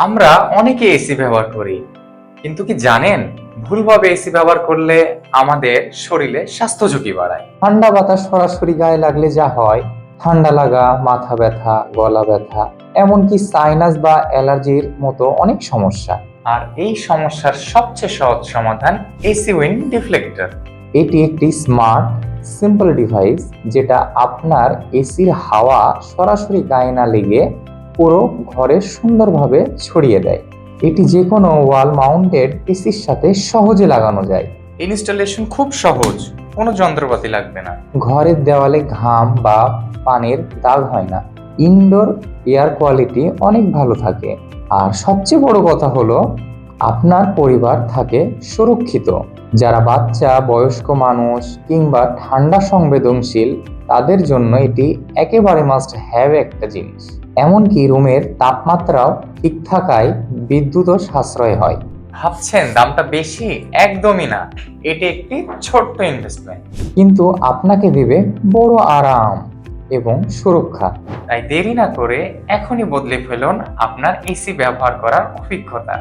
আমরা অনেকে এসি ব্যবহার করি। কিন্তু কি জানেন? ভুলভাবে এসি ব্যবহার করলে আমাদের শরীরে স্বাস্থ্য ঝুঁকি বাড়ায়। ঠান্ডা বাতাস সরাসরি গায়ে লাগলে যা হয় ঠান্ডা লাগা মাথা ব্যথা গলা ব্যথা এমনকি সাইনাস বা অ্যালার্জির মতো অনেক সমস্যা। আর এই সমস্যার সবচেয়ে সহজ সমাধান এসি উইন ডিফ্লেক্টর এটি একটি স্মার্ট সিম্পল ডিভাইস যেটা আপনার এসির হাওয়া সরাসরি গায়ে না লেগে পুরো ঘরে সুন্দরভাবে ছড়িয়ে দেয়। এটি যে কোনো ওয়াল মাউন্টেড এসির সাথে সহজে লাগানো যায়। ইনস্টলেশন খুব সহজ কোনো যন্ত্রপাতি লাগবে না। ঘরের দেওয়ালে ঘাম বা পানির দাগ হয় না। ইনডোর এয়ার কোয়ালিটি অনেক ভালো থাকে। আর সবচেয়ে বড় কথা হলো আপনার পরিবার থাকে সুরক্ষিত। যারা বাচ্চা বয়স্ক মানুষ কিংবা ঠান্ডা সংবেদনশীল তাদের জন্য এটি একেবারে মাস্ট হ্যাভ একটা জিনিস। এমনকি রুমের তাপমাত্রাও ঠিক থাকায় বিদ্যুৎও সাশ্রয় হয়। ভাবছেন দামটা বেশি? একদমই না। এটি একটি ছোট্ট ইনভেস্টমেন্ট কিন্তু আপনাকে দেবে বড় আরাম এবং সুরক্ষা। তাই দেরি না করে এখনই বদলে ফেলুন আপনার এসি ব্যবহার করার অভিজ্ঞতা।